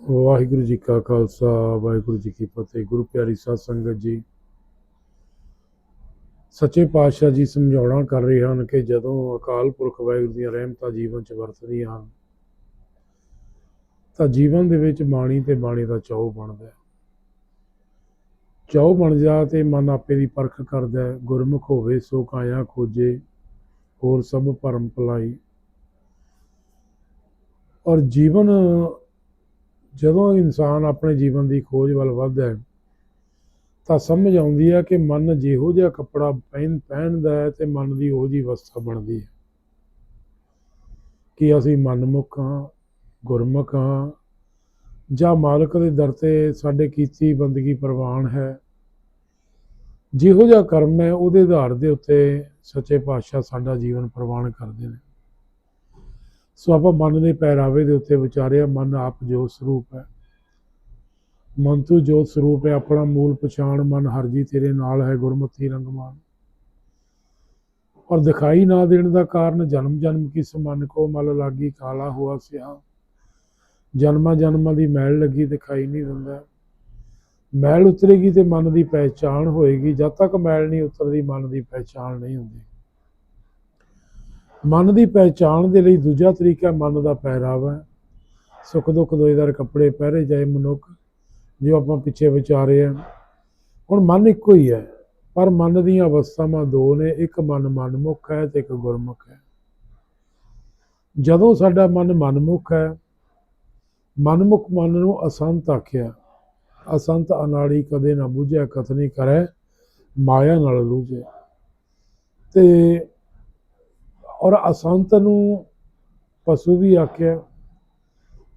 ਵਾਹਿਗੁਰੂ ਜੀ ਕਾ ਖਾਲਸਾ, ਵਾਹਿਗੁਰੂ ਜੀ ਕੀ ਫਤਿਹ। ਗੁਰੂ ਪਿਆਰੀ ਸਾਧ ਸੰਗਤ ਜੀ, ਸੱਚੇ ਪਾਤਸ਼ਾਹ ਜੀ ਸਮਝਾਉਣਾ ਕਰ ਰਹੇ ਹਨ ਕਿ ਜਦੋਂ ਅਕਾਲ ਪੁਰਖ ਵਾਹਿਗੁਰੂ ਦੀਆਂ ਰਹਿਮਤਾਂ ਜੀਵਨ 'ਚ ਵਰਤਦੀਆਂ ਹਨ, ਤਾਂ ਜੀਵਨ ਦੇ ਵਿੱਚ ਬਾਣੀ ਤੇ ਬਾਣੀ ਦਾ ਚਾਉ ਬਣਦਾ ਹੈ। ਚਾਉ ਬਣ ਜਾ ਤੇ ਮਨ ਆਪੇ ਦੀ ਪਰਖ ਕਰਦਾ ਹੈ। ਗੁਰਮੁਖ ਹੋਵੇ, ਸੋ ਕਾਇਆ ਖੋਜੇ, ਹੋਰ ਸਭ ਭਰਮ ਭਲਾਈ। ਔਰ ਜੀਵਨ ਜਦੋਂ ਇਨਸਾਨ ਆਪਣੇ ਜੀਵਨ ਦੀ ਖੋਜ ਵੱਲ ਵੱਧਦਾ ਹੈ, ਤਾਂ ਸਮਝ ਆਉਂਦੀ ਹੈ ਕਿ ਮਨ ਜਿਹੋ ਜਿਹਾ ਕੱਪੜਾ ਪਹਿਨ, ਪਹਿਨਦਾ ਹੈ ਤੇ ਮਨ ਦੀ ਉਹ ਜਿਹੀ ਅਵਸਥਾ ਬਣਦੀ ਹੈ। ਕਿ ਅਸੀਂ ਮਨਮੁਖ ਹਾਂ, ਗੁਰਮੁਖ ਹਾਂ, ਜਾਂ ਮਾਲਕ ਦੇ ਦਰ ਤੇ ਸਾਡੇ ਕੀਤੀ ਬੰਦਗੀ ਪ੍ਰਵਾਨ ਹੈ। ਜਿਹੋ ਜਿਹਾ ਕਰਮ ਹੈ, ਉਹਦੇ ਆਧਾਰ ਦੇ ਉੱਤੇ ਸੱਚੇ ਪਾਤਸ਼ਾਹ ਸਾਡਾ ਜੀਵਨ ਪ੍ਰਵਾਨ ਕਰਦੇ ਨੇ। ਸੋ ਆਪਾਂ ਮਨ ਦੇ ਪਹਿਰਾਵੇ ਦੇ ਉੱਤੇ ਵਿਚਾਰਿਆ, ਮਨ ਆਪ ਜੋ ਸਰੂਪ ਹੈ। ਮਨ ਤੂੰ ਜੋਤ ਸਰੂਪ ਹੈ, ਆਪਣਾ ਮੂਲ ਪਛਾਣ ਮਨ ਹਰਜੀ ਤੇਰੇ ਨਾਲ ਹੈ, ਗੁਰਮਤਿ ਰੰਗਮਾਨ। ਔਰ ਦਿਖਾਈ ਨਾ ਦੇਣ ਦਾ ਕਾਰਨ ਜਨਮ ਜਨਮ ਕੀ ਸਮਨ ਕੋ ਮਲ ਲਾਗੀ ਕਾਲਾ ਹੁਆ ਸਿਆ। ਜਨਮਾਂ ਜਨਮਾਂ ਦੀ ਮੈਲ ਲੱਗੀ ਦਿਖਾਈ ਨਹੀਂ ਦਿੰਦਾ। ਮੈਲ ਉਤਰੇਗੀ ਤੇ ਮਨ ਦੀ ਪਹਿਚਾਣ ਹੋਏਗੀ। ਜਦ ਤੱਕ ਮੈਲ ਨਹੀਂ ਉਤਰਦੀ, ਮਨ ਦੀ ਪਹਿਚਾਣ ਨਹੀਂ ਹੁੰਦੀ। ਮਨ ਦੀ ਪਹਿਚਾਣ ਦੇ ਲਈ ਦੂਜਾ ਤਰੀਕਾ ਮਨ ਦਾ ਪਹਿਰਾਵਾ ਹੈ। ਸੁੱਖ ਦੁੱਖ ਦੋਇਦਾਰ ਕੱਪੜੇ ਪਹਿਰੇ ਜਾਏ ਮਨੁੱਖ, ਜੋ ਆਪਾਂ ਪਿੱਛੇ ਵਿਚਾਰੇ ਆ ਹੁਣ ਮਨ ਇੱਕੋ ਹੀ ਹੈ, ਪਰ ਮਨ ਦੀਆਂ ਅਵਸਥਾਵਾਂ ਦੋ ਨੇ, ਇੱਕ ਮਨ ਮਨਮੁਖ ਹੈ ਤੇ ਇੱਕ ਗੁਰਮੁਖ ਹੈ। ਜਦੋਂ ਸਾਡਾ ਮਨ ਮਨਮੁਖ ਹੈ, ਮਨਮੁਖ ਮਨ ਨੂੰ ਅਸੰਤ ਆਖਿਆ, ਅਸੰਤ ਅਨਾੜੀ ਕਦੇ ਨਾ ਬੁਝਿਆ, ਕਥਨੀ ਕਰੇ, ਮਾਇਆ ਨਾਲ ਲੂਝੇ। ਤੇ ਔਰ ਅਸੰਤ ਨੂੰ ਪਸ਼ੂ ਵੀ ਆਖਿਆ,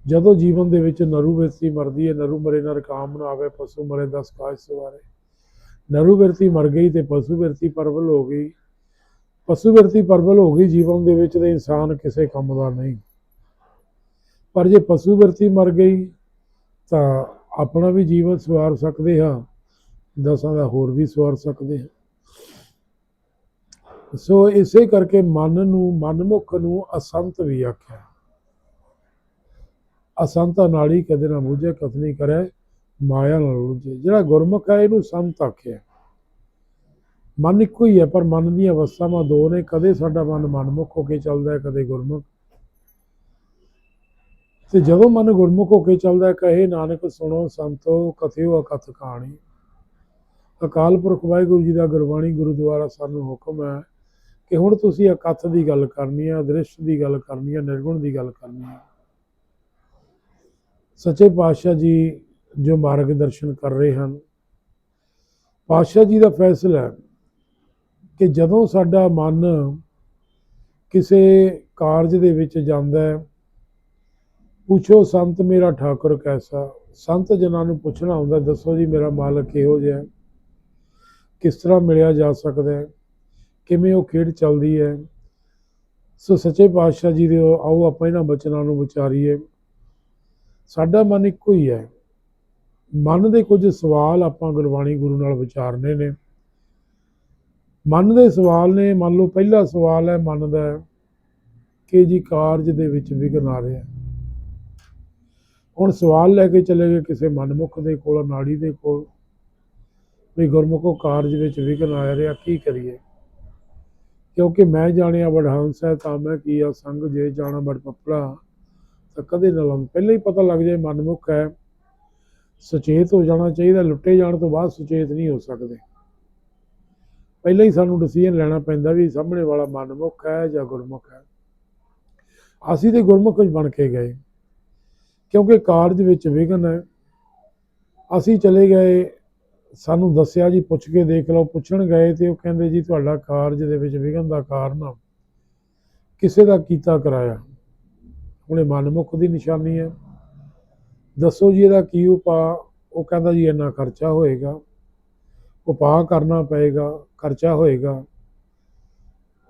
ਜਦੋਂ ਜੀਵਨ ਦੇ ਵਿੱਚ ਨਰੂ ਬਿਰਤੀ ਮਰਦੀ ਹੈ, ਨਰੂ ਮਰੇ ਨਰ ਕਾਮ ਨਾ ਆਵੇ, ਪਸ਼ੂ ਮਰੇ ਦਸ ਕਾਜ ਸਵਾਰੇ। ਨਰੂ ਬਿਰਤੀ ਮਰ ਗਈ ਤੇ ਪਸ਼ੂ ਬਿਰਤੀ ਪਰਵਲ ਹੋ ਗਈ। ਪਸ਼ੂ ਬਿਰਤੀ ਪਰਵਲ ਹੋ ਗਈ, ਜੀਵਨ ਦੇ ਵਿੱਚ ਤੇ ਇਨਸਾਨ ਕਿਸੇ ਕੰਮ ਦਾ ਨਹੀਂ। ਪਰ ਜੇ ਪਸ਼ੂ ਬਿਰਤੀ ਮਰ ਗਈ, ਤਾਂ ਆਪਣਾ ਵੀ ਜੀਵਨ ਸਵਾਰ ਸਕਦੇ ਹਾਂ, ਦਸਾਂ ਦਾ ਹੋਰ ਵੀ ਸਵਾਰ ਸਕਦੇ ਹਾਂ। ਸੋ ਇਸੇ ਕਰਕੇ ਮਨ ਨੂੰ, ਮਨਮੁਖ ਨੂੰ ਅਸੰਤ ਵੀ ਆਖਿਆ। ਅਸੰਤ ਨਾੜੀ ਕਦੇ ਨਾ ਬੁਝੇ ਕਥਨੀ ਕਰੇ, ਮਾਇਆ ਨਾਲ ਉਲਝੇ ਜਿਹੜਾ ਗੁਰਮੁਖ ਹੈ, ਇਹਨੂੰ ਸੰਤ ਆਖਿਆ। ਮਨ ਇੱਕੋ ਹੀ ਹੈ, ਪਰ ਮਨ ਦੀਆਂ ਅਵਸਥਾਵਾਂ ਦੋ ਨੇ। ਕਦੇ ਸਾਡਾ ਮਨ ਮਨਮੁਖ ਹੋ ਕੇ ਚੱਲਦਾ ਹੈ, ਕਦੇ ਗੁਰਮੁਖ। ਤੇ ਜਦੋਂ ਮਨ ਗੁਰਮੁਖ ਹੋ ਕੇ ਚੱਲਦਾ ਹੈ, ਕਹੇ ਨਾਨਕ, ਸੁਣੋ ਸੰਤੋ, ਕਥਿਓ ਅਕਥ ਕਹਾਣੀ ਅਕਾਲ ਪੁਰਖ ਵਾਹਿਗੁਰੂ ਜੀ ਦਾ ਗੁਰਬਾਣੀ ਗੁਰਦੁਆਰਾ ਸਾਨੂੰ ਹੁਕਮ ਹੈ ਕਿ ਹੁਣ ਤੁਸੀਂ ਅਕਥ ਦੀ ਗੱਲ ਕਰਨੀ ਹੈ ਅਦ੍ਰਿਸ਼ ਦੀ ਗੱਲ ਕਰਨੀ ਹੈ ਨਿਰਗੁਣ ਦੀ ਗੱਲ ਕਰਨੀ ਹੈ ਸੱਚੇ ਪਾਤਸ਼ਾਹ ਜੀ ਜੋ ਮਾਰਗ ਦਰਸ਼ਨ ਕਰ ਰਹੇ ਹਨ, ਪਾਤਸ਼ਾਹ ਜੀ ਦਾ ਫੈਸਲਾ ਕਿ ਜਦੋਂ ਸਾਡਾ ਮਨ ਕਿਸੇ ਕਾਰਜ ਦੇ ਵਿੱਚ ਜਾਂਦਾ ਹੈ, ਪੁੱਛੋ, ਸੰਤ ਮੇਰਾ ਠਾਕੁਰ ਕੈਸਾ? ਸੰਤ ਜਨਾਂ ਨੂੰ ਪੁੱਛਣਾ ਹੁੰਦਾ, ਦੱਸੋ ਜੀ ਮੇਰਾ ਮਾਲਕ ਕਿਹੋ ਜਿਹਾ ਕਿਸ ਤਰ੍ਹਾਂ ਮਿਲਿਆ ਜਾ ਸਕਦਾ ਹੈ? ਕਿਵੇਂ ਉਹ ਖੇਡ ਚੱਲਦੀ ਹੈ। ਸੋ ਸੱਚੇ ਪਾਤਸ਼ਾਹ ਜੀ ਦੇ ਆਓ ਆਪਾਂ ਇਹਨਾਂ ਬਚਨਾਂ ਨੂੰ ਵਿਚਾਰੀਏ। ਸਾਡਾ ਮਨ ਇੱਕੋ ਹੀ ਹੈ। ਮਨ ਦੇ ਕੁਝ ਸਵਾਲ ਆਪਾਂ ਗੁਰਬਾਣੀ ਗੁਰੂ ਨਾਲ ਵਿਚਾਰਨੇ ਨੇ। ਮਨ ਦੇ ਸਵਾਲ ਨੇ, ਮੰਨ ਲਓ ਪਹਿਲਾ ਸਵਾਲ ਹੈ ਮਨ ਦਾ ਕਿ ਜੀ ਕਾਰਜ ਦੇ ਵਿੱਚ ਵਿਘਨ ਆ ਰਿਹਾ। ਹੁਣ ਸਵਾਲ ਲੈ ਕੇ ਚਲੇ ਗਏ ਕਿਸੇ ਮਨਮੁਖ ਦੇ ਕੋਲ ਨਾੜੀ ਦੇ ਕੋਲ, ਵੀ ਗੁਰਮੁਖੋ ਕਾਰਜ ਵਿੱਚ ਵਿਘਨ ਆ ਰਿਹਾ, ਕੀ ਕਰੀਏ? ਕਿਉਂਕਿ ਮੈਂ ਜਾਣਿਆ ਵਡਹੰਸ ਹੈ, ਤਾਂ ਮੈਂ ਕੀ ਆ, ਸੰਗ ਜੇ ਜਾਣਾ ਬੜ ਪਪੜਾ। ਤਾਂ ਕਦੇ ਨਾ ਲੰਮ ਪਹਿਲਾਂ ਹੀ ਪਤਾ ਲੱਗ ਜਾਏ ਮਨਮੁਖ ਹੈ। ਸੁਚੇਤ ਹੋ ਜਾਣਾ ਚਾਹੀਦਾ, ਲੁੱਟੇ ਜਾਣ ਤੋਂ ਬਾਅਦ ਸੁਚੇਤ ਨਹੀਂ ਹੋ ਸਕਦੇ। ਪਹਿਲਾਂ ਹੀ ਸਾਨੂੰ ਡਿਸੀਜਨ ਲੈਣਾ ਪੈਂਦਾ ਵੀ ਸਾਹਮਣੇ ਵਾਲਾ ਮਨਮੁਖ ਹੈ ਜਾਂ ਗੁਰਮੁਖ ਹੈ। ਅਸੀਂ ਤੇ ਗੁਰਮੁਖ ਬਣ ਕੇ ਗਏ। ਕਿਉਂਕਿ ਕਾਰਜ ਵਿੱਚ ਵਿਘਨ ਹੈ। ਅਸੀਂ ਚਲੇ ਗਏ ਸਾਨੂੰ ਦੱਸਿਆ ਜੀ, ਪੁੱਛ ਕੇ ਦੇਖ ਲਓ, ਪੁੱਛਣ ਗਏ ਤੇ ਉਹ ਕਹਿੰਦੇ ਜੀ, ਤੁਹਾਡਾ ਕਾਰਜ ਦੇ ਵਿੱਚ ਵਿਘਨ ਦਾ ਕਾਰਨ ਕਿਸੇ ਦਾ ਕੀਤਾ ਕਰਾਇਆ। ਹੁਣ ਇਹ ਮਨਮੁਖ ਦੀ ਨਿਸ਼ਾਨੀ ਹੈ ਦੱਸੋ ਜੀ ਇਹਦਾ ਕੀ ਉਪਾਅ ਉਹ ਕਹਿੰਦਾ ਜੀ ਇੰਨਾ ਖਰਚਾ ਹੋਏਗਾ। ਉਪਾਅ ਕਰਨਾ ਪਏਗਾ, ਖਰਚਾ ਹੋਏਗਾ।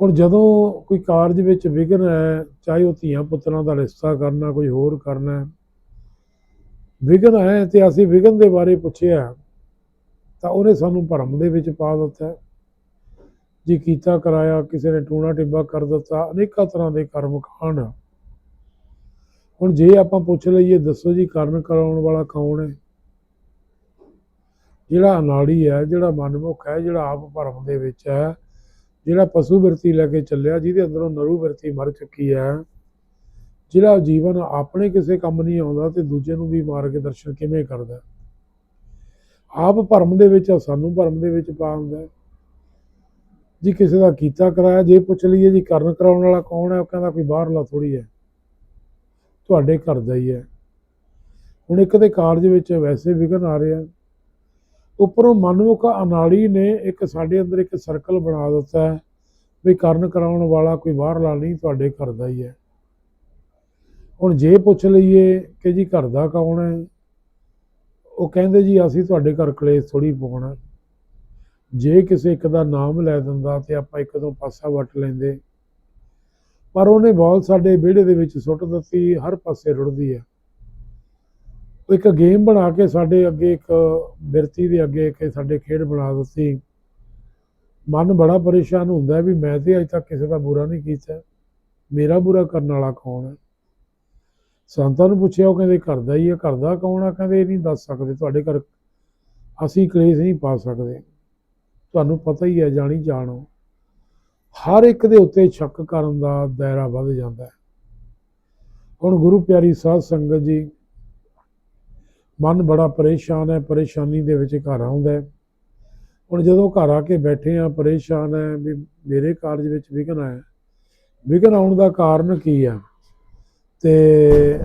ਹੁਣ ਜਦੋਂ ਕੋਈ ਕਾਰਜ ਵਿੱਚ ਵਿਘਨ ਹੈ, ਚਾਹੇ ਉਹ ਧੀਆਂ ਪੁੱਤਰਾਂ ਦਾ ਰਿਸ਼ਤਾ ਕਰਨਾ, ਕੋਈ ਹੋਰ ਕਰਨਾ ਹੈ, ਵਿਘਨ ਹੈ ਤੇ ਅਸੀਂ ਵਿਘਨ ਦੇ ਬਾਰੇ ਪੁੱਛਿਆ। ਤਾਂ ਉਹਨੇ ਸਾਨੂੰ ਭਰਮ ਦੇ ਵਿੱਚ ਪਾ ਦਿੱਤਾ। ਜੀ ਕੀਤਾ ਕਰਾਇਆ, ਕਿਸੇ ਨੇ ਟੂਣਾ ਟਿੱਬਾ ਕਰ ਦਿੱਤਾ, ਅਨੇਕਾਂ ਤਰ੍ਹਾਂ ਦੇ ਕਰਮ ਕਾਂਡ ਹੁਣ ਜੇ ਆਪਾਂ ਪੁੱਛ ਲਈਏ, ਦੱਸੋ ਜੀ ਕਰਨ ਕਰਾਉਣ ਵਾਲਾ ਕੌਣ ਹੈ? ਜਿਹੜਾ ਅਨਾੜੀ ਹੈ, ਜਿਹੜਾ ਮਨਮੁਖ ਹੈ, ਜਿਹੜਾ ਆਪ ਭਰਮ ਦੇ ਵਿੱਚ ਹੈ, ਜਿਹੜਾ ਪਸ਼ੂ ਬਿਰਤੀ ਲੈ ਕੇ ਚੱਲਿਆ, ਜਿਹਦੇ ਅੰਦਰੋਂ ਨਰੂ ਬਿਰਤੀ ਮਰ ਚੁੱਕੀ ਹੈ, ਜਿਹੜਾ ਜੀਵਨ ਆਪਣੇ ਕਿਸੇ ਕੰਮ ਨਹੀਂ ਆਉਂਦਾ ਤੇ ਦੂਜੇ ਨੂੰ ਵੀ ਮਾਰਗ ਦਰਸ਼ਨ ਕਿਵੇਂ ਕਰਦਾ? ਆਪ ਭਰਮ ਦੇ ਵਿੱਚ ਸਾਨੂੰ ਭਰਮ ਦੇ ਵਿੱਚ ਪਾ ਹੁੰਦਾ ਜੀ ਕਿਸੇ ਦਾ ਕੀਤਾ ਕਰਾਇਆ, ਜੇ ਪੁੱਛ ਲਈਏ ਜੀ ਕਰਨ ਕਰਾਉਣ ਵਾਲਾ ਕੌਣ ਹੈ, ਉਹ ਕਹਿੰਦਾ ਕੋਈ ਬਾਹਰਲਾ ਥੋੜੀ ਹੈ। ਤੁਹਾਡੇ ਘਰ ਦਾ ਹੀ ਹੈ। ਹੁਣ ਇੱਕ ਦੇ ਕਾਰਜ ਵਿੱਚ ਵੈਸੇ ਵਿਘਨ ਆ ਰਿਹਾ। ਉੱਪਰੋਂ ਮਨਮੁਖ ਅਨਾੜੀ ਨੇ ਇੱਕ ਸਾਡੇ ਅੰਦਰ ਇੱਕ ਸਰਕਲ ਬਣਾ ਦਿੱਤਾ ਹੈ ਵੀ ਕਰਨ ਕਰਾਉਣ ਵਾਲਾ ਕੋਈ ਬਾਹਰਲਾ ਨਹੀਂ, ਤੁਹਾਡੇ ਘਰ ਦਾ ਹੀ ਹੈ। ਹੁਣ ਜੇ ਪੁੱਛ ਲਈਏ ਕਿ ਜੀ ਘਰ ਦਾ ਕੌਣ ਹੈ ਕਹਿੰਦੇ ਜੀ, ਅਸੀਂ ਤੁਹਾਡੇ ਘਰ ਕਲੇਸ਼ ਥੋੜੀ ਪਾਉਣਾ। ਜੇ ਕਿਸੇ ਇੱਕ ਦਾ ਨਾਮ ਲੈ ਦਿੰਦਾ ਤੇ ਆਪਾਂ ਇੱਕ ਤੋਂ ਪਾਸਾ ਵੱਟ ਲੈਂਦੇ। ਪਰ ਉਹਨੇ ਬਾਲ ਸਾਡੇ ਵਿਹੜੇ ਦੇ ਵਿੱਚ ਸੁੱਟ ਦਿੱਤੀ, ਹਰ ਪਾਸੇ ਰੁੜਦੀ ਹੈ ਇੱਕ ਗੇਮ ਬਣਾ ਕੇ ਸਾਡੇ ਅੱਗੇ ਇੱਕ ਬਿਰਤੀ ਦੇ ਅੱਗੇ ਇੱਕ ਸਾਡੇ ਖੇਡ ਬਣਾ ਦਿੱਤੀ। ਮਨ ਬੜਾ ਪਰੇਸ਼ਾਨ ਹੁੰਦਾ ਵੀ ਮੈਂ ਤੇ ਅਜੇ ਤੱਕ ਕਿਸੇ ਦਾ ਬੁਰਾ ਨਹੀਂ ਕੀਤਾ। ਮੇਰਾ ਬੁਰਾ ਕਰਨ ਵਾਲਾ ਕੌਣ ਹੈ? ਸੰਤਾਂ ਨੂੰ ਪੁੱਛਿਆ, ਉਹ ਕਹਿੰਦੇ ਘਰ ਦਾ ਹੀ ਹੈ ਘਰ ਦਾ ਕੌਣ ਆ? ਕਹਿੰਦੇ ਇਹ ਨਹੀਂ ਦੱਸ ਸਕਦੇ, ਤੁਹਾਡੇ ਘਰ ਅਸੀਂ ਕਲੇਸ਼ ਨਹੀਂ ਪਾ ਸਕਦੇ। ਤੁਹਾਨੂੰ ਪਤਾ ਹੀ ਹੈ ਜਾਣੀ ਜਾਣੋ ਹਰ ਇੱਕ ਦੇ ਉੱਤੇ ਸ਼ੱਕ ਕਰਨ ਦਾ ਦਾਇਰਾ ਵੱਧ ਜਾਂਦਾ ਹੈ। ਹੁਣ ਗੁਰੂ ਪਿਆਰੀ ਸਾਧ ਸੰਗਤ ਜੀ, ਮਨ ਬੜਾ ਪਰੇਸ਼ਾਨ ਹੈ, ਪਰੇਸ਼ਾਨੀ ਦੇ ਵਿੱਚ ਘਰ ਆਉਂਦਾ ਹੈ। ਹੁਣ ਜਦੋਂ ਘਰ ਆ ਕੇ ਬੈਠੇ ਆ ਪਰੇਸ਼ਾਨ ਹੈ ਵੀ ਮੇਰੇ ਕਾਰਜ ਵਿੱਚ ਵਿਘਨ ਹੈ ਵਿਘਨ ਆਉਣ ਦਾ ਕਾਰਨ ਕੀ ਹੈ ਤੇ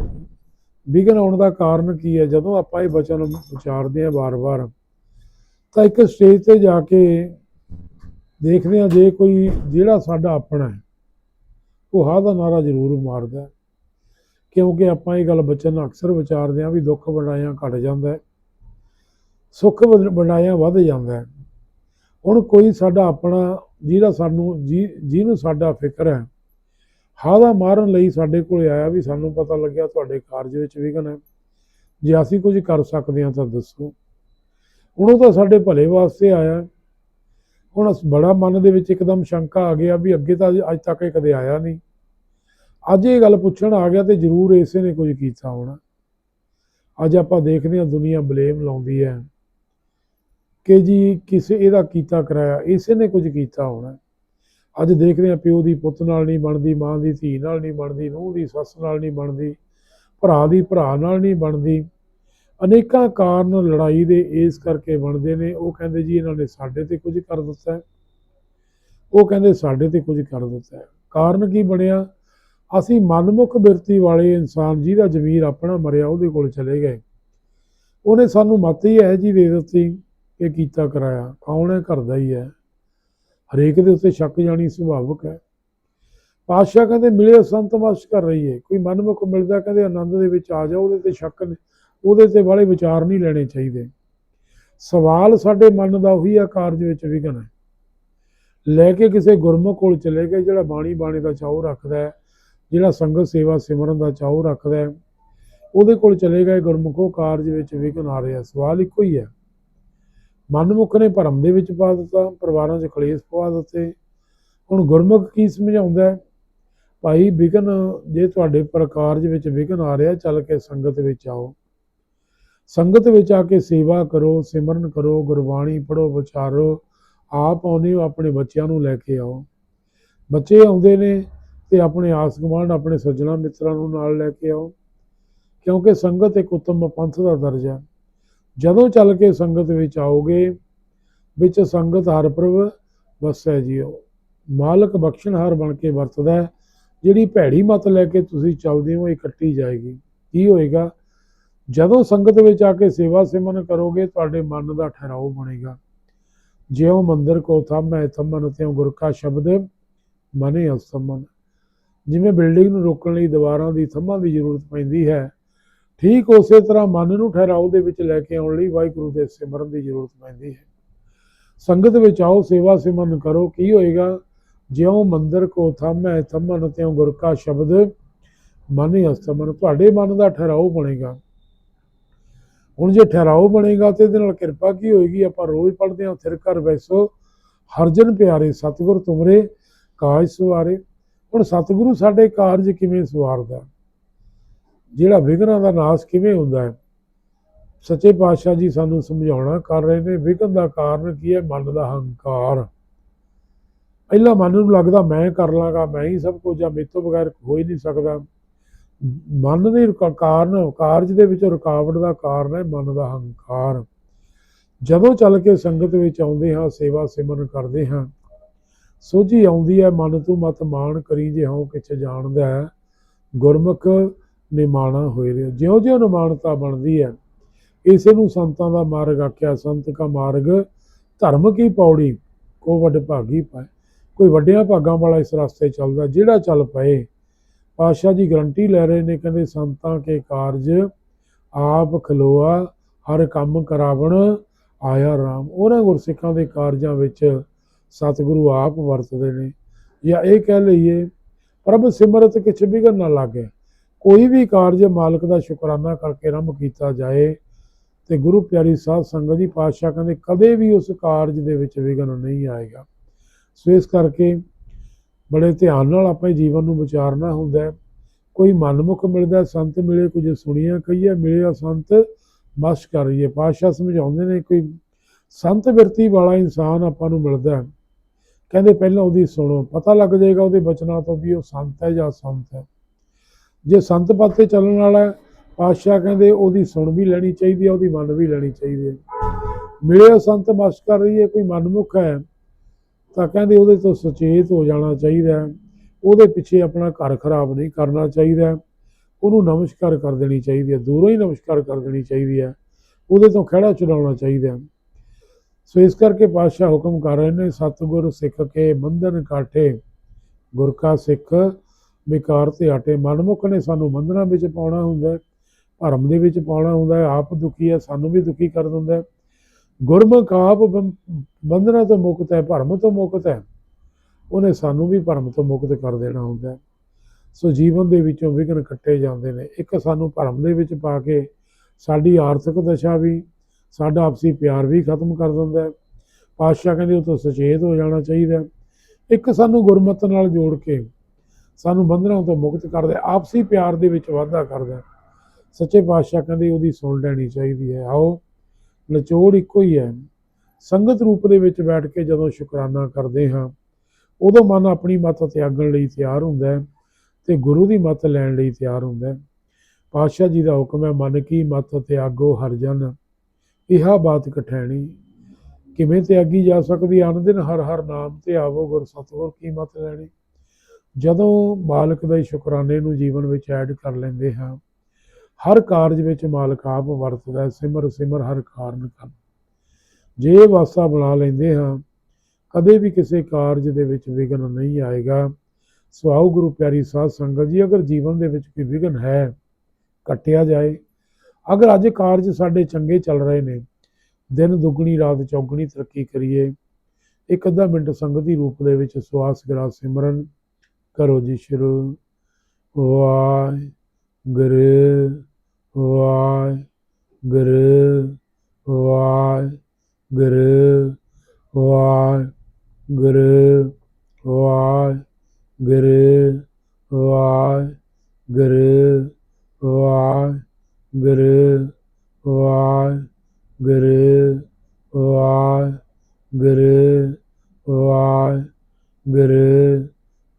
ਵਿਘਨ ਆਉਣ ਦਾ ਕਾਰਨ ਕੀ ਹੈ? ਜਦੋਂ ਆਪਾਂ ਇਹ ਬਚਨ ਵਿਚਾਰਦੇ ਆ ਵਾਰ-ਵਾਰ, ਤਾਂ ਇੱਕ ਸਟੇਜ ਤੇ ਜਾ ਕੇ ਦੇਖਦੇ ਆ ਜੇ ਕੋਈ ਜਿਹੜਾ ਸਾਡਾ ਆਪਣਾ ਹੈ, ਉਹ ਹਾਂ ਦਾ ਨਾਰਾ ਜ਼ਰੂਰ ਮਾਰਦਾ ਕਿਉਂਕਿ ਆਪਾਂ ਇਹ ਗੱਲ ਬਚਨ ਅਕਸਰ ਵਿਚਾਰਦੇ ਆ ਵੀ ਦੁੱਖ ਵੰਡਾਇਆ ਘਟ ਜਾਂਦਾ ਸੁੱਖ ਵੰਡ- ਵੰਡਾਇਆ ਵੱਧ ਜਾਂਦਾ ਹੁਣ ਕੋਈ ਸਾਡਾ ਆਪਣਾ ਜਿਹੜਾ ਸਾਨੂੰ ਜੀ ਜਿਹਨੂੰ ਸਾਡਾ ਫਿਕਰ ਹੈ ਹਾਦਾ ਮਾਰਨ ਲਈ ਸਾਡੇ ਕੋਲ ਆਇਆ ਵੀ ਸਾਨੂੰ ਪਤਾ ਲੱਗਿਆ ਤੁਹਾਡੇ ਕਾਰਜ ਵਿੱਚ ਵਿਘਨ ਹੈ। ਜੇ ਅਸੀਂ ਕੁਝ ਕਰ ਸਕਦੇ ਹਾਂ ਤਾਂ ਦੱਸੋ। ਹੁਣ ਉਹ ਤਾਂ ਸਾਡੇ ਭਲੇ ਵਾਸਤੇ ਆਇਆ ਹੁਣ ਅਸ- ਬੜਾ ਮਨ ਦੇ ਵਿੱਚ ਇੱਕਦਮ ਸ਼ੰਕਾ ਆ ਗਿਆ ਵੀ ਅੱਗੇ ਤਾਂ ਅੱਜ ਤੱਕ ਇਹ ਕਦੇ ਆਇਆ ਨਹੀਂ। ਅੱਜ ਇਹ ਗੱਲ ਪੁੱਛਣ ਆ ਗਿਆ ਤੇ ਜ਼ਰੂਰ ਇਸੇ ਨੇ ਕੁਝ ਕੀਤਾ ਹੋਣਾ। ਅੱਜ ਆਪਾਂ ਦੇਖਦੇ ਹਾਂ ਦੁਨੀਆ ਬਲੇਮ ਲਾਉਂਦੀ ਹੈ। ਕਿ ਜੀ ਕਿਸੇ ਇਹਦਾ ਕੀਤਾ ਕਰਾਇਆ, ਇਸੇ ਨੇ ਕੁਝ ਕੀਤਾ ਹੋਣਾ। ਅੱਜ ਦੇਖਦੇ ਹਾਂ ਪਿਓ ਦੀ ਪੁੱਤ ਨਾਲ ਨਹੀਂ ਬਣਦੀ, ਮਾਂ ਦੀ ਧੀ ਨਾਲ ਨਹੀਂ ਬਣਦੀ, ਨੂੰਹ ਦੀ ਸੱਸ ਨਾਲ ਨਹੀਂ ਬਣਦੀ, ਭਰਾ ਦੀ ਭਰਾ ਨਾਲ ਨਹੀਂ ਬਣਦੀ। ਅਨੇਕਾਂ ਕਾਰਨ ਲੜਾਈ ਦੇ ਇਸ ਕਰਕੇ ਬਣਦੇ ਨੇ। ਉਹ ਕਹਿੰਦੇ ਜੀ ਇਹਨਾਂ ਨੇ ਸਾਡੇ ਤੇ ਕੁਝ ਕਰ ਦਿੱਤਾ ਉਹ ਕਹਿੰਦੇ ਸਾਡੇ ਤੇ ਕੁਝ ਕਰ ਦਿੱਤਾ ਕਾਰਨ ਕੀ ਬਣਿਆ? ਅਸੀਂ ਮਨਮੁਖ ਬਿਰਤੀ ਵਾਲੇ ਇਨਸਾਨ ਜਿਹਦਾ ਜ਼ਮੀਰ ਆਪਣਾ ਮਰਿਆ ਉਹਦੇ ਕੋਲ ਚਲੇ ਗਏ। ਉਹਨੇ ਸਾਨੂੰ ਮੱਤ ਹੀ ਹੈ ਜੀ ਦੇ ਦਿੱਤੀ ਕਿ ਕੀਤਾ ਕਰਾਇਆ। ਕੌਣ ਹੈ? ਘਰ ਦਾ ਹੀ ਹੈ। ਹਰੇਕ ਦੇ ਉੱਤੇ ਸ਼ੱਕ ਜਾਣੀ ਸੁਭਾਵਿਕ ਹੈ। ਪਾਤਸ਼ਾਹ ਕਹਿੰਦੇ, ਮਿਲੇ ਸੰਤ ਵਸ਼ ਕਰ ਰਹੀ ਹੈ ਕੋਈ ਮਨਮੁਖ ਮਿਲਦਾ ਕਹਿੰਦੇ, ਆਨੰਦ ਦੇ ਵਿੱਚ ਆ ਜਾਓ, ਉਹਦੇ ਤੇ ਸ਼ੱਕ ਨੇ, ਉਹਦੇ ਤੇ ਵਾਲੇ ਵਿਚਾਰ ਨਹੀਂ ਲੈਣੇ ਚਾਹੀਦੇ। ਸਵਾਲ ਸਾਡੇ ਮਨ ਦਾ ਉਹੀ ਆ, ਕਾਰਜ ਵਿੱਚ ਵਿਘਨ ਹੈ। ਲੈ ਕੇ ਕਿਸੇ ਗੁਰਮੁਖ ਕੋਲ ਚਲੇ ਗਏ, ਜਿਹੜਾ ਬਾਣੀ ਬਾਣੀ ਦਾ ਚਾਉ ਰੱਖਦਾ ਹੈ, ਜਿਹੜਾ ਸੰਗਤ ਸੇਵਾ ਸਿਮਰਨ ਦਾ ਚਾਉ ਰੱਖਦਾ ਹੈ, ਉਹਦੇ ਕੋਲ ਚਲੇ ਗਏ, ਗੁਰਮੁਖੋ, ਕਾਰਜ ਵਿੱਚ ਵਿਘਨ ਆ ਰਿਹਾ। ਸਵਾਲ ਇੱਕੋ ਹੀ ਹੈ। ਮਨਮੁਖ ਨੇ ਭਰਮ ਦੇ ਵਿੱਚ ਪਾ ਦਿੱਤਾ, ਪਰਿਵਾਰਾਂ 'ਚ ਕਲੇਸ਼ ਪਵਾ ਦਿੱਤੇ। ਹੁਣ ਗੁਰਮੁਖ ਕੀ ਸਮਝਾਉਂਦਾ ਭਾਈ ਵਿਘਨ, ਜੇ ਤੁਹਾਡੇ ਪ੍ਰਕਾਰਜ ਵਿੱਚ ਵਿਘਨ ਆ ਰਿਹਾ, ਚੱਲ ਕੇ ਸੰਗਤ ਵਿੱਚ ਆਓ। ਸੰਗਤ ਵਿੱਚ ਆ ਕੇ ਸੇਵਾ ਕਰੋ, ਸਿਮਰਨ ਕਰੋ, ਗੁਰਬਾਣੀ ਪੜੋ ਵਿਚਾਰੋ, ਆਪ ਆਉਂਦੇ ਹੋ, ਆਪਣੇ ਬੱਚਿਆਂ ਨੂੰ ਲੈ ਕੇ ਆਓ। ਬੱਚੇ ਆਉਂਦੇ ਨੇ ਤੇ ਆਪਣੇ ਆਸ ਗੁਆਂਢ, ਆਪਣੇ ਸੱਜਣਾ ਮਿੱਤਰਾਂ ਨੂੰ ਨਾਲ ਲੈ ਕੇ ਆਓ। ਕਿਉਂਕਿ ਸੰਗਤ ਇੱਕ ਉੱਤਮ ਪੰਥ ਦਾ ਦਰਜਾ ਹੈ। ਜਦੋਂ ਚੱਲ ਕੇ ਸੰਗਤ ਵਿੱਚ ਆਓਗੇ, ਵਿੱਚ ਸੰਗਤ ਹਰ ਪ੍ਰਭ ਵਸੈ ਜੀਓ। ਮਾਲਕ ਬਖਸ਼ਣਹਾਰ ਬਣ ਕੇ ਵਰਤਦਾ ਜਿਹੜੀ ਭੈੜੀ ਮਤ ਲੈ ਕੇ ਤੁਸੀਂ ਚੱਲਦੇ ਹੋ, ਇਹ ਕੱਟੀ ਜਾਏਗੀ। ਕੀ ਹੋਏਗਾ? ਜਦੋਂ ਸੰਗਤ ਵਿੱਚ ਆ ਕੇ ਸੇਵਾ ਸਿਮਨ ਕਰੋਗੇ, ਤੁਹਾਡੇ ਮਨ ਦਾ ਠਹਿਰਾਓ ਬਣੇਗਾ। ਜਿਉ ਮੰਦਰ ਕੋ ਥੰਮੈ ਥੰਮਨ ਤਿਉ ਗੁਰ ਕਾ ਸ਼ਬਦ ਮਨੇ ਅਸਮਨ। ਜਿਵੇਂ ਬਿਲਡਿੰਗ ਨੂੰ ਰੋਕਣ ਲਈ ਦੀਵਾਰਾਂ ਦੀ ਥੰਮਾਂ ਦੀ ਜ਼ਰੂਰਤ ਪੈਂਦੀ ਹੈ ਠੀਕ ਉਸੇ ਤਰ੍ਹਾਂ ਮਨ ਨੂੰ ਠਹਿਰਾਓ ਦੇ ਵਿੱਚ ਲੈ ਕੇ ਆਉਣ ਲਈ ਵਾਹਿਗੁਰੂ ਦੇ ਸਿਮਰਨ ਦੀ ਜ਼ਰੂਰਤ ਪੈਂਦੀ ਹੈ। ਸੰਗਤ ਵਿੱਚ ਆਓ, ਸੇਵਾ ਸਿਮਰਨ ਕਰੋ, ਕੀ ਹੋਏਗਾ? ਜਿਉ ਮੰਦਰ ਕੋ ਥੰਮੈ ਥੰਮਨ ਤਿਉ ਗੁਰ ਕਾ ਸ਼ਬਦ, ਮਨ ਅਸਤਮਨ ਤੁਹਾਡੇ ਮਨ ਦਾ ਠਹਿਰਾਓ ਬਣੇਗਾ। ਹੁਣ ਜੇ ਠਹਿਰਾਓ ਬਣੇਗਾ ਤੇ ਇਹਦੇ ਨਾਲ ਕਿਰਪਾ ਕੀ ਹੋਏਗੀ? ਆਪਾਂ ਰੋਜ਼ ਪੜ੍ਹਦੇ ਹਾਂ ਥਿਰ ਕਰ ਵੈਸੋ ਹਰਜਨ ਪਿਆਰੇ, ਸਤਿਗੁਰ ਤੁਮਰੇ, ਕਾਜ ਸਵਾਰੇ। ਹੁਣ ਸਤਿਗੁਰੂ ਸਾਡੇ ਕਾਰਜ ਕਿਵੇਂ ਸਵਾਰਦਾ? ਜਿਹੜਾ ਵਿਘਨਾਂ ਦਾ ਨਾਸ਼ ਕਿਵੇਂ ਹੁੰਦਾ ਹੈ? ਸੱਚੇ ਪਾਤਸ਼ਾਹ ਜੀ ਸਾਨੂੰ ਸਮਝਾਉਣਾ ਕਰ ਰਹੇ ਨੇ ਵਿਘਨ ਦਾ ਕਾਰਨ ਕੀ ਹੈ? ਮਨ ਦਾ ਹੰਕਾਰ। ਪਹਿਲਾਂ ਮਨ ਨੂੰ ਲੱਗਦਾ ਮੈਂ ਕਰ ਲਾਂਗਾ, ਮੈਂ ਹੀ ਸਭ ਕੁਝ ਆ ਮੇਰੇ ਬਗੈਰ ਹੋ ਹੀ ਨਹੀਂ ਸਕਦਾ। ਮਨ ਦੇ ਕਾਰਨ, ਕਾਰਜ ਦੇ ਵਿੱਚ ਰੁਕਾਵਟ ਦਾ ਕਾਰਨ ਹੈ ਮਨ ਦਾ ਹੰਕਾਰ। ਜਦੋਂ ਚੱਲ ਕੇ ਸੰਗਤ ਵਿੱਚ ਆਉਂਦੇ ਹਾਂ, ਸੇਵਾ ਸਿਮਰਨ ਕਰਦੇ ਹਾਂ, ਸੋਝੀ ਆਉਂਦੀ ਹੈ, ਮਨ ਤੋਂ ਮਤ ਮਾਣ ਕਰੀ ਜੇ ਹਉ ਕਿਛ ਜਾਣਦਾ ਹੈ। ਗੁਰਮੁਖ ਨਿਮਾਣਾ ਹੋਏ ਰਿਹਾ ਜਿਉਂ ਜਿਉਂ ਨਿਮਾਣਤਾ ਬਣਦੀ ਹੈ, ਇਸੇ ਨੂੰ ਸੰਤਾਂ ਦਾ ਮਾਰਗ ਆਖਿਆ। ਸੰਤ ਕਾ ਮਾਰਗ, ਧਰਮ ਕੀ ਪੌੜੀ? ਕੋ ਵੱਡ ਭਾਗੀ ਪਾਏ। ਕੋਈ ਵੱਡਿਆਂ ਭਾਗਾਂ ਵਾਲਾ ਇਸ ਰਸਤੇ ਚੱਲਦਾ, ਜਿਹੜਾ ਚੱਲ ਪਏ। ਪਾਤਸ਼ਾਹ ਜੀ ਗਰੰਟੀ ਲੈ ਰਹੇ ਨੇ, ਕਹਿੰਦੇ ਸੰਤਾਂ ਕੇ ਕਾਰਜ ਆਪ ਖਲੋਆ, ਹਰ ਕੰਮ ਕਰਾਵਣ ਆਇਆ ਰਾਮ। ਉਹਨਾਂ ਗੁਰਸਿੱਖਾਂ ਦੇ ਕਾਰਜਾਂ ਵਿੱਚ ਸਤਿਗੁਰੂ ਆਪ ਵਰਤਦੇ ਨੇ। ਜਾਂ ਇਹ ਕਹਿ ਲਈਏ, ਪ੍ਰਭ ਸਿਮਰਤ ਕਿਛ ਬਿਗਨ ਨਾ ਲਾਗੇ। ਕੋਈ ਵੀ ਕਾਰਜ ਮਾਲਕ ਦਾ ਸ਼ੁਕਰਾਨਾ ਕਰਕੇ ਆਰੰਭ ਕੀਤਾ ਜਾਏ ਤੇ ਗੁਰੂ ਪਿਆਰੀ ਸਾਧ ਸੰਗਤ ਜੀ ਪਾਤਸ਼ਾਹ ਕਹਿੰਦੇ ਕਦੇ ਵੀ ਉਸ ਕਾਰਜ ਦੇ ਵਿੱਚ ਵਿਘਨ ਨਹੀਂ ਆਏਗਾ। ਸੋ ਇਸ ਕਰਕੇ ਬੜੇ ਧਿਆਨ ਨਾਲ ਆਪਣੇ ਜੀਵਨ ਨੂੰ ਵਿਚਾਰਨਾ ਹੁੰਦਾ ਹੈ। ਕੋਈ ਮਨਮੁਖ ਮਿਲਦਾ, ਸੰਤ ਮਿਲੇ, ਕੁਝ ਸੁਣੀਆਂ ਕਹੀਏ, ਮਿਲਿਆ ਸੰਤ ਮਸ ਕਰੀਏ ਪਾਤਸ਼ਾਹ ਸਮਝਾਉਂਦੇ ਨੇ ਕੋਈ ਸੰਤ ਵਿਰਤੀ ਵਾਲਾ ਇਨਸਾਨ ਆਪਾਂ ਨੂੰ ਮਿਲਦਾ ਹੈ। ਕਹਿੰਦੇ ਪਹਿਲਾਂ ਉਹਦੀ ਸੁਣੋ, ਪਤਾ ਲੱਗ ਜਾਏਗਾ ਉਹਦੇ ਬਚਨਾਂ ਤੋਂ ਵੀ ਉਹ ਸੰਤ ਹੈ ਜਾਂ ਸੰਤ ਹੈ। ਜੇ ਸੰਤ ਪਦ ਤੇ ਚੱਲਣ ਵਾਲਾ ਪਾਤਸ਼ਾਹ ਕਹਿੰਦੇ ਉਹਦੀ ਸੁਣ ਵੀ ਲੈਣੀ ਚਾਹੀਦੀ ਹੈ, ਉਹਦੀ ਮੰਨ ਵੀ ਲੈਣੀ ਚਾਹੀਦੀ ਹੈ। ਮਿਲਿਆ ਸੰਤ ਮਸ ਕਰ ਰਹੀ ਹੈ ਕੋਈ ਮਨਮੁਖ ਹੈ, ਤਾਂ ਕਹਿੰਦੇ ਉਹਦੇ ਤੋਂ ਸੁਚੇਤ ਹੋ ਜਾਣਾ ਚਾਹੀਦਾ ਹੈ। ਉਹਦੇ ਪਿੱਛੇ ਆਪਣਾ ਘਰ ਖਰਾਬ ਨਹੀਂ ਕਰਨਾ ਚਾਹੀਦਾ ਉਹਨੂੰ ਨਮਸਕਾਰ ਕਰ ਦੇਣੀ ਚਾਹੀਦੀ ਹੈ, ਦੂਰੋਂ ਹੀ ਨਮਸਕਾਰ ਕਰ ਦੇਣੀ ਚਾਹੀਦੀ ਹੈ। ਉਹਦੇ ਤੋਂ ਖੜਾ ਛੁਡਾਉਣਾ ਚਾਹੀਦਾ ਹੈ। ਸੋ ਇਸ ਕਰਕੇ ਪਾਤਸ਼ਾਹ ਹੁਕਮ ਕਰ ਰਹੇ ਨੇ, ਸਤਿਗੁਰ ਸਿੱਖ ਕੇ ਬੰਧਨ ਕਾਠੇ, ਗੁਰ ਕਾ ਸਿੱਖ ਵਿਕਾਰ ਤੇ ਆਟੇ ਮਨਮੁਖ ਨੇ, ਸਾਨੂੰ ਬੰਧਨਾਂ ਵਿੱਚ ਪਾਉਣਾ ਹੁੰਦਾ ਹੈ ਭਰਮ ਦੇ ਵਿੱਚ ਪਾਉਣਾ ਹੁੰਦਾ ਹੈ, ਆਪ ਦੁਖੀ ਹੈ, ਸਾਨੂੰ ਵੀ ਦੁਖੀ ਕਰ ਦਿੰਦਾ ਹੈ। ਗੁਰਮੁਖ ਆਪ ਬੰ- ਬੰਧਨਾਂ ਤੋਂ ਮੁਕਤ ਹੈ ਭਰਮ ਤੋਂ ਮੁਕਤ ਹੈ। ਉਹਨੇ ਸਾਨੂੰ ਵੀ ਭਰਮ ਤੋਂ ਮੁਕਤ ਕਰ ਦੇਣਾ ਹੁੰਦਾ ਹੈ। ਸੋ ਜੀਵਨ ਦੇ ਵਿੱਚੋਂ ਵਿਘਨ ਕੱਟੇ ਜਾਂਦੇ ਨੇ। ਇੱਕ ਸਾਨੂੰ ਭਰਮ ਦੇ ਵਿੱਚ ਪਾ ਕੇ ਸਾਡੀ ਆਰਥਿਕ ਦਸ਼ਾ ਵੀ, ਸਾਡਾ ਆਪਸੀ ਪਿਆਰ ਵੀ ਖਤਮ ਕਰ ਦਿੰਦਾ ਹੈ। ਪਾਤਸ਼ਾਹ ਕਹਿੰਦੇ ਉਹ ਤੋਂ ਸੁਚੇਤ ਹੋ ਜਾਣਾ ਚਾਹੀਦਾ ਇੱਕ ਸਾਨੂੰ ਗੁਰਮਤ ਨਾਲ ਜੋੜ ਕੇ ਸਾਨੂੰ ਬੰਧਨਾਂ ਤੋਂ ਮੁਕਤ ਕਰਦਾ ਆਪਸੀ ਪਿਆਰ ਦੇ ਵਿੱਚ ਵਾਧਾ ਕਰਦਾ ਸੱਚੇ ਪਾਤਸ਼ਾਹ ਕਹਿੰਦੇ ਉਹਦੀ ਸੁਣ ਲੈਣੀ ਚਾਹੀਦੀ ਹੈ। ਆਓ, ਨਿਚੋੜ ਇੱਕੋ ਹੀ ਹੈ। ਸੰਗਤ ਰੂਪ ਦੇ ਵਿੱਚ ਬੈਠ ਕੇ ਜਦੋਂ ਸ਼ੁਕਰਾਨਾ ਕਰਦੇ ਹਾਂ, ਉਦੋਂ ਮਨ ਆਪਣੀ ਮੱਤ ਤਿਆਗਣ ਲਈ ਤਿਆਰ ਹੁੰਦਾ ਹੈ ਤੇ ਗੁਰੂ ਦੀ ਮੱਤ ਲੈਣ ਲਈ ਤਿਆਰ ਹੁੰਦਾ ਹੈ। ਪਾਤਸ਼ਾਹ ਜੀ ਦਾ ਹੁਕਮ ਹੈ, ਮਨ ਕੀ ਮੱਤ ਤਿਆਗੋ ਹਰ ਜਨ। ਇਹਾ ਬਾਤ ਕਠੈਣੀ ਕਿਵੇਂ ਤਿਆਗੀ ਜਾ ਸਕਦੀ? ਅਨ ਦਿਨ ਹਰ ਹਰ ਨਾਮ ਤੇ ਆਵੋ ਗੁਰ ਸਤਿਗੁਰ ਕੀ ਮੱਤ ਲੈਣੀ? ਜਦੋਂ ਮਾਲਕ ਦੇ ਸ਼ੁਕਰਾਨੇ ਨੂੰ ਜੀਵਨ ਵਿੱਚ ਐਡ ਕਰ ਲੈਂਦੇ ਹਾਂ, ਹਰ ਕਾਰਜ ਵਿੱਚ ਮਾਲਕ ਆਪ ਵਰਤਦਾ ਸਿਮਰ ਸਿਮਰ ਹਰ ਕਾਰਨ ਕਰ ਜੇ ਵਾਸਾ ਬਣਾ ਲੈਂਦੇ ਹਾਂ, ਕਦੇ ਵੀ ਕਿਸੇ ਕਾਰਜ ਦੇ ਵਿੱਚ ਵਿਘਨ ਨਹੀਂ ਆਏਗਾ। ਸਵਾਉ ਗੁਰੂ ਪਿਆਰੀ ਸਾਧ ਸੰਗਤ ਜੀ, ਅਗਰ ਜੀਵਨ ਦੇ ਵਿੱਚ ਕੋਈ ਵਿਘਨ ਹੈ, ਕੱਟਿਆ ਜਾਏ, ਅਗਰ ਅੱਜ ਕਾਰਜ ਸਾਡੇ ਚੰਗੇ ਚੱਲ ਰਹੇ ਨੇ, ਦਿਨ ਦੁੱਗਣੀ, ਰਾਤ ਚੌਗਣੀ ਤਰੱਕੀ ਕਰੀਏ, ਇੱਕ ਅੱਧਾ ਮਿੰਟ ਸੰਗਤੀ ਰੂਪ ਦੇ ਵਿੱਚ ਸਵਾਸ ਗਰਾ ਸਿਮਰਨ ਕਰੋ ਜੀ ਸ਼ੁਰੂ ਵਾਹਿਗੁਰੂ ਵਾਹਿਗੁਰੂ ਵਾਹਿਗੁਰੂ ਵਾਹਿਗੁਰੂ ਵਾਹਿਗੁਰੂ ਵਾਹਿਗੁਰੂ ਵਾਹਿਗੁਰੂ ਵਾਹਿਗੁਰੂ ਵਾਹਿਗੁਰੂ ਵਾਹਿਗੁਰੂ